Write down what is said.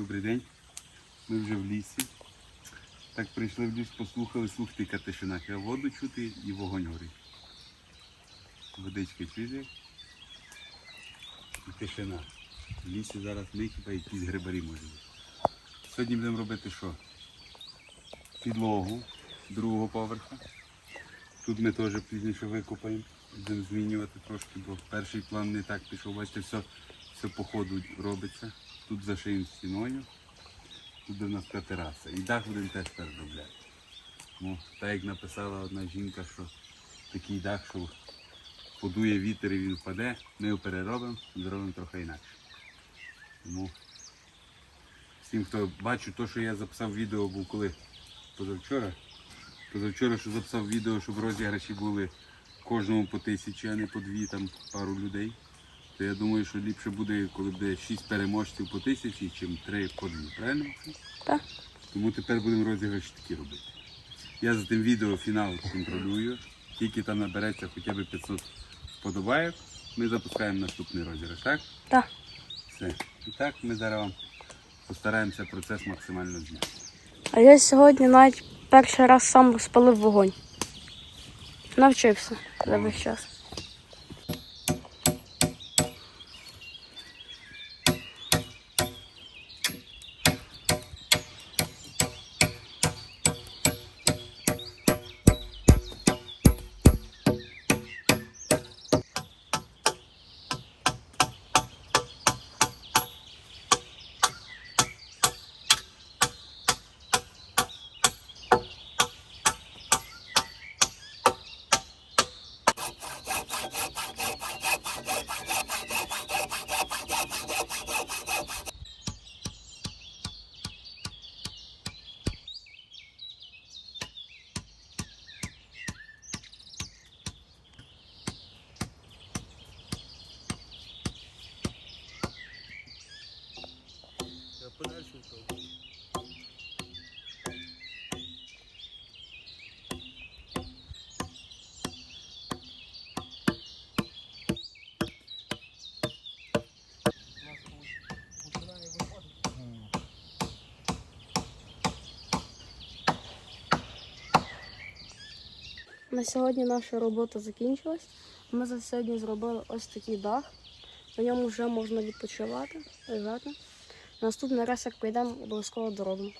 Добрий день. Ми вже в лісі. Так прийшли в ліс, послухали, слухайте, яка тишина. Треба воду чути і вогонь горить. Водичка чує. І тишина. В лісі зараз ми хіба якісь грибарі може. Сьогодні будемо робити що? Підлогу другого поверха. Тут ми теж пізніше викопаємо. Будемо змінювати трошки, бо перший план не так пішов. Бачите, все, все по ходу робиться. Тут зашиємо стіною. Тут де в нас тераса. І дах будемо теж переробляти. Ну, так як написала одна жінка, що такий дах, що подує вітер і він впаде, ми його переробимо, зробимо трохи інакше. Тому всім, хто бачив, то, що я записав відео, був коли позавчора. Позавчора, що записав відео, щоб розіграші були кожному по тисячі, а не по дві, там пару людей. То я думаю, що ліпше буде, коли буде 6 переможців по тисячі, чим 3 по дві. Правильно? Так. Тому тепер будемо розіграші такі робити. Я за тим відео фінал контролюю. Тільки там набереться хоча б 500 вподобайок. Ми запускаємо наступний розіграш, так? Так. Все. І так ми зараз вам постараємося процес максимально зняти. А я сьогодні навіть перший раз сам спалив вогонь. Навчився за весь час. На сьогодні наша робота закінчилась. Ми за сьогодні зробили ось такий дах. На ньому вже можна відпочивати, лежати. Наступний раз, як прийдемо, обов'язково доробимо.